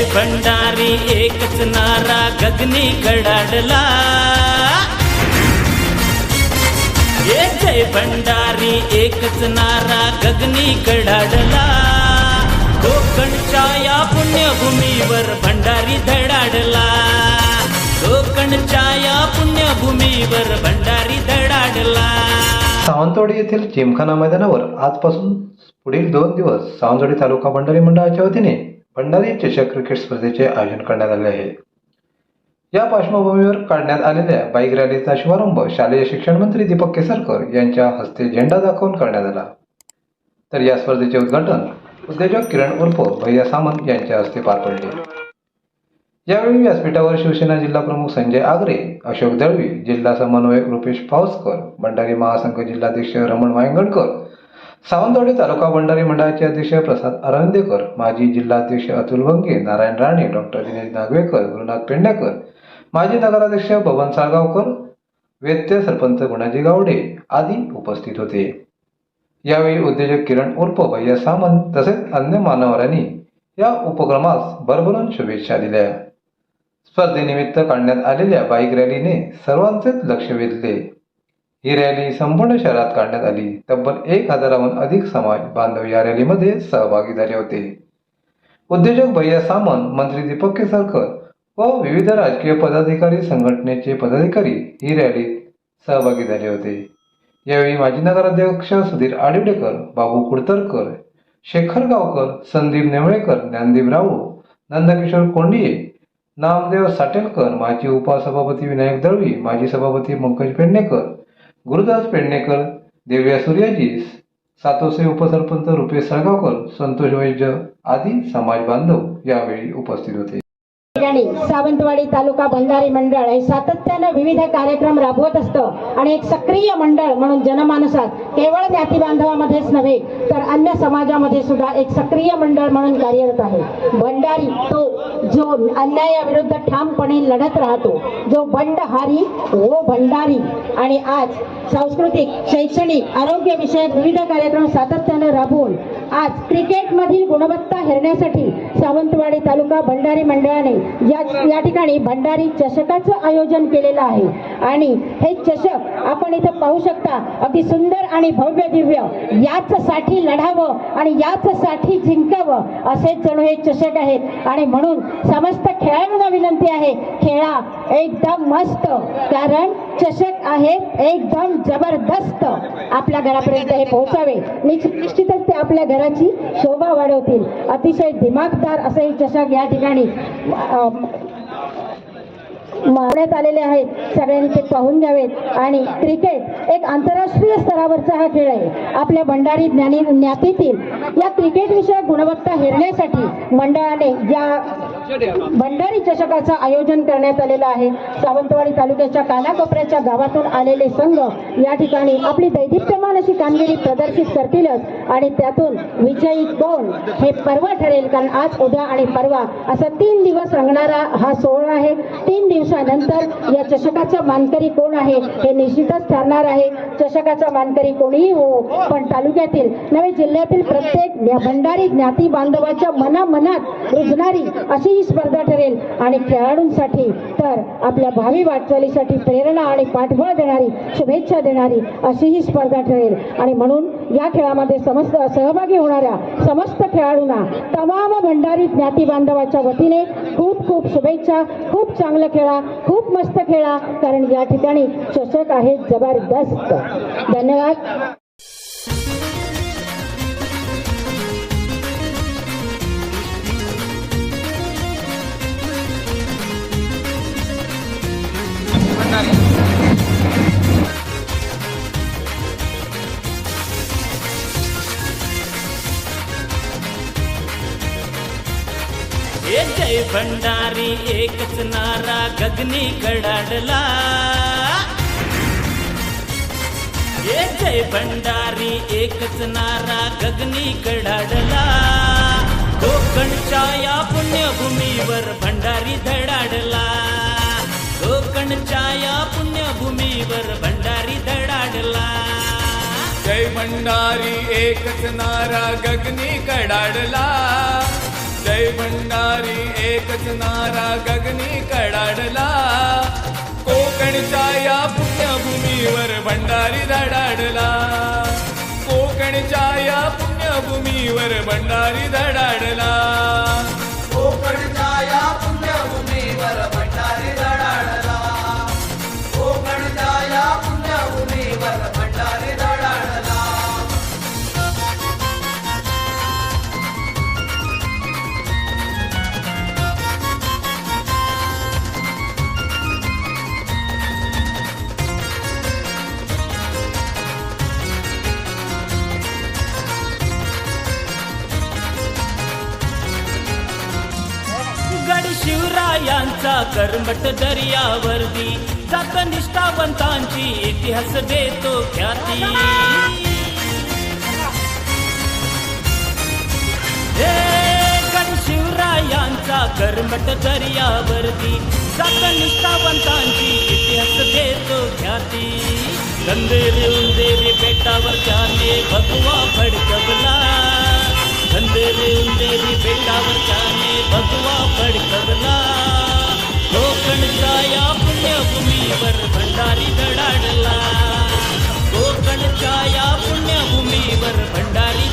भंडारी एकच नारा गगनी कडाडला ये जय भंडारी एकच नारा गगनी कडाडला कोकणच्या या पुण्यभूमीवर भंडारी धडाडला. कोकणच्या या पुण्यभूमीवर भंडारी धडाडला. सावंतवाडी येथील जिमखाना मैदानावर आजपासून पुढील दोन दिवस सावंतवाडी तालुका भंडारी मंडळाच्या वतीने भंडारी चषक क्रिकेट स्पर्धेचे आयोजन करण्यात आले आहे. या पार्श्वभूमीवर काढण्यात आलेल्या बाईक रॅलीचा शुभारंभ शालेय शिक्षण मंत्री दीपक केसरकर यांच्या हस्ते झेंडा दाखवून करण्यात आला. तर या स्पर्धेचे उद्घाटन उद्योजक किरण उर्फ भैया सामंत यांच्या हस्ते पार पडले. यावेळी व्यासपीठावर शिवसेना जिल्हा प्रमुख संजय आगरे अशोक दळवी जिल्हा समन्वयक रुपेश पावसकर भंडारी महासंघ जिल्हाध्यक्ष रमण वायंगणकर सावंतवाडी तालुका भंडारी मंडळाचे अध्यक्ष प्रसाद अरंदेकर माजी जिल्हाध्यक्ष अतुल भंगे नारायण राणे डॉक्टर दिनेश नागवेकर गुरुनाथ पेंडेकर माजी नगराध्यक्ष बबन साळगावकर वेत्य सरपंच गुणाजी गावडे आदी उपस्थित होते. यावेळी उद्योजक किरण उर्फ भैया सामंत तसेच अन्य मान्यवरांनी या उपक्रमास भरभरून शुभेच्छा दिल्या. स्पर्धेनिमित्त काढण्यात आलेल्या बाईक रॅलीने सर्वांचेच लक्ष वेधले. ही रॅली संपूर्ण शहरात काढण्यात आली. तब्बल एक हजाराहून अधिक समाज बांधव या रॅलीमध्ये सहभागी झाले होते. उद्योजक भैया सामंत मंत्री दीपक केसरकर व विविध राजकीय पदाधिकारी संघटनेचे पदाधिकारी ही रॅलीत सहभागी झाले होते. यावेळी माजी नगराध्यक्ष सुधीर आडिवडेकर बाबू कुडतरकर शेखर गावकर संदीप नेवळेकर ज्ञानदीप राऊ नंदकिशोर कोंडिये नामदेव साटेलकर माजी उपसभापती विनायक दळवी माजी सभापती पंकज पेडणेकर गुरुदास पेडणेकर देव्या सूर्याजी सातोसे उपसरपंच रुपेश सळगावकर संतोष वैद्य आदी समाज बांधव यावेळी उपस्थित होते. ठिकाणी सावंतवाडी तालुका बंधारी मंडळ हे सातत्यानं विविध कार्यक्रम राबवत असतं आणि एक सक्रिय मंडळ म्हणून जनमानसात केवळ ज्ञाती बांधवामध्येच नव्हे तर अन्य समाजामध्ये सुद्धा एक सक्रिय मंडळ म्हणून कार्यरत आहे. भंडारी तो जो अन्यायाविरुद्ध ठामपणे लढत राहतो जो बंडहारी वो भंडारी. आणि आज सांस्कृतिक शैक्षणिक आरोग्य विषयक विविध कार्यक्रम सातत्यानं राबवून आज क्रिकेटमधील गुणवत्ता हेरण्यासाठी सावंतवाडी तालुका भंडारी मंडळाने या या ठिकाणी भंडारी चषकाचं आयोजन केलेलं आहे. आणि हे चषक आपण इथं पाहू शकता अगदी सुंदर आणि भव्य दिव्य याच साठी लढावं आणि याच साठी जिंकावं असे जणू हे चषक आहेत. आणि म्हणून समस्त खेळाडूंना विनंती आहे खेळा एकदम मस्त. कारण चषक आहे एकदम जबरदस्त. आपल्या घरापर्यंत हे पोहोचावे. निश्चितच ते आपल्या घराची शोभा वाढवतील. अतिशय दिमागदार असे हे चषक या ठिकाणी मारण्यात आलेले आहेत. सगळ्यांनी ते पाहून घ्यावेत. आणि क्रिकेट एक आंतरराष्ट्रीय स्तरावरचा हा खेळ आहे. आपल्या भंडारी ज्ञानी ज्ञातीतील या क्रिकेट विषयक गुणवत्ता हेरण्यासाठी मंडळाने या भंडारी चषकाचं आयोजन करण्यात आलेलं आहे. सावंतवाडी तालुक्याच्या कानाकोपऱ्याच्या गावातून आलेले संघ या ठिकाणी आपली दैदिप्यमान अशी कामगिरी प्रदर्शित करतीलच आणि त्यातून विजयी कोण हे पर्व ठरेल कारण आज उद्या आणि परवा असा तीन दिवस रंगणारा हा सोहळा आहे. तीन दिवसानंतर या चषकाचा मानकरी कोण आहे हे निश्चितच ठरणार आहे. चषकाचा मानकरी कोणीही हो पण तालुक्यातील नवे जिल्ह्यातील प्रत्येक भंडारी ज्ञाती बांधवाच्या मनामनात रुजणारी अशी ही स्पर्धा ठरेल आणि खेळाडूंसाठी तर आपल्या भावी वाटचालीसाठी प्रेरणा आणि पाठबळ देणारी शुभेच्छा देणारी अशी ही स्पर्धा ठरेल. आणि म्हणून या खेळामध्ये समस्त सहभागी होणाऱ्या समस्त खेळाडूंना तमाम भंडारी ज्ञाती बांधवाच्या वतीने खूप खूप शुभेच्छा खूप चांगलं खेळा खूप मस्त खेळा कारण या ठिकाणी चषक आहे जबरदस्त. धन्यवाद. भंडारी एकच नारा गगनी कडाडला हे जय भंडारी एकच नारा गगनी कडाडला कोकणच्या या पुण्यभूमीवर भंडारी धडाडला. कोकणच्या या पुण्यभूमीवर भंडारी धडाडला. जय भंडारी एकच नारा गगनी कडाडला जय भंडारी एकच नारा गगनी कडाडला. कोकणच्या या पुण्यभूमीवर भंडारी धडाडला. कोकणच्या या पुण्यभूमीवर भंडारी धडाडला. कोकणच्या शिवरायांचा कर्मट दर्यावरती जात निष्ठावंतांची इतिहास देतो ख्याती. हे शिवरायांचा कर्मट दर्यावरती जात निष्ठावंतांची इतिहास देतो ख्याती. गंधेरे उंदेरे बेटावर त्याने भगवा फडकवला. गंधेरे उंदेरी बेटावर त्याने भगवा फडकवला. कोकणच्या या पुण्यभूमीवर भंडारी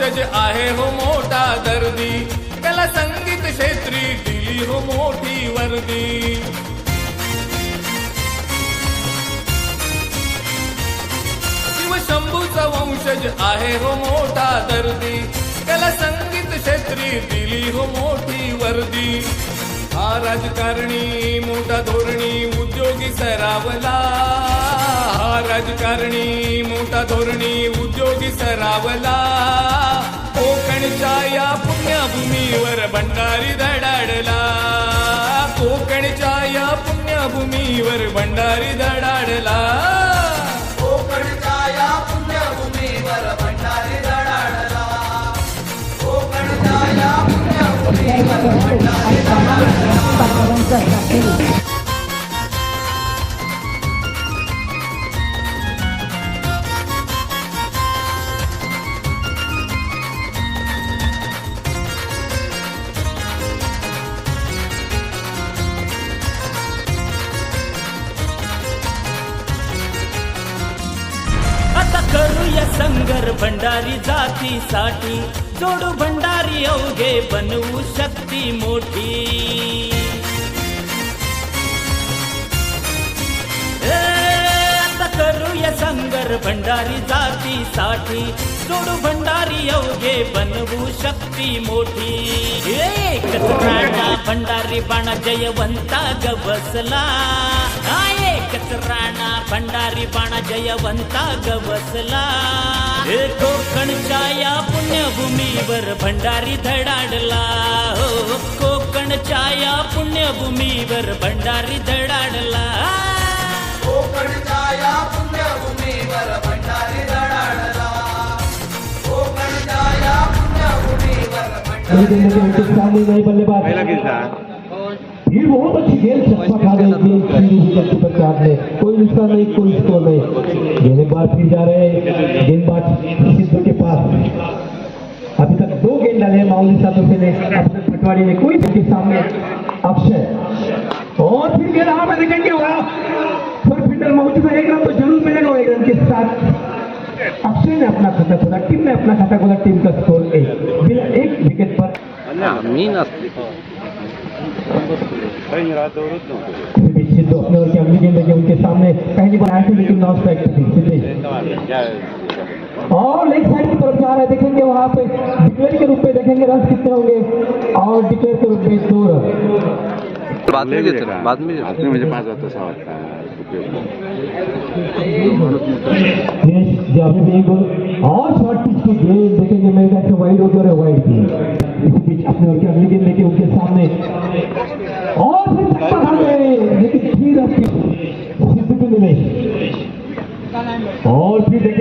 हो हो वंशज आहे हो मोठा दर्दी. कला संगीत क्षेत्री दिली हो मोठी वर्दी. शिवशंभूचा वंशज आहे हो मोठा दर्दी. कला संगीत क्षेत्री दिली हो मोठी वर्दी. हा राजकारणी मोठा धोरणी उद्योगी सरावला. हा राजकारणी मोठा धोरणी उद्योगी सरावला. कोकणच्या या पुण्यभूमीवर भंडारी धडाडला कोकणच्या या पुण्यभूमीवर भंडारी धडाडला Thank you. भंडारी जातीसाठी जोडू भंडारी अवघे बनवू शक्ती मोठी. आता करूया संगर भंडारी जातीसाठी जोडू भंडारी अवघे बनवू शक्ती मोठी. एकच भंडारी बाणा जयवंता ग बसला एकच राणा भंडारी बाणा जयवंता ग बसला कोकणच्या या पुण्यभूमीवर भंडारी धडाडला. हो कोकणच्या या पुण्यभूमीवर भंडारी धडाडला. बहुत अच्छी खा गई पंजाब ने कोई नुकसान नहीं, कोई स्कोर नहीं। गेंदबाज फिर जा रहे हैं। गेंदबाज सिद्धू के पास। अभी तक दो गेंद डाले माउली सातों से ने। तक पटवारी ने कोई के सामने। अक्षय और फिर गेंद हवा में देखेंगे। वाह। मौजूद है। एक रन तो ज़रूर मिलेगा एक रन के साथ। अक्षय ने अपना खाता खोला टीम ने अपना खाता खोला टीम का स्कोर एक बिना एक विकेट पर। सिद्धू अपने ओर की अगली गेंद लगी उनके सामने कहीं नहीं बनाया थी लेकिन नॉट स्ट्राइक थी। सिद्धू और लेग साइड की तरफ़ जा रहे हैं देखेंगे वहाँ पे। डिक्लेयर के रूप में देखेंगे रन कितने होंगे। और डिक्लेयर के रूप में दो रन। बाद में बाद में देतो म्हणजे पाच वाजता सहा और शॉर्ट पिच की गेंद देखेंगे मैं ख्याल से वाइड होगी और वाइड की इसी बीच अपने और की अगली गेंद लेके उनके सामने और फिर चक्कर खा गए लेकिन फिर आपकी सिद्ध मिले और फिर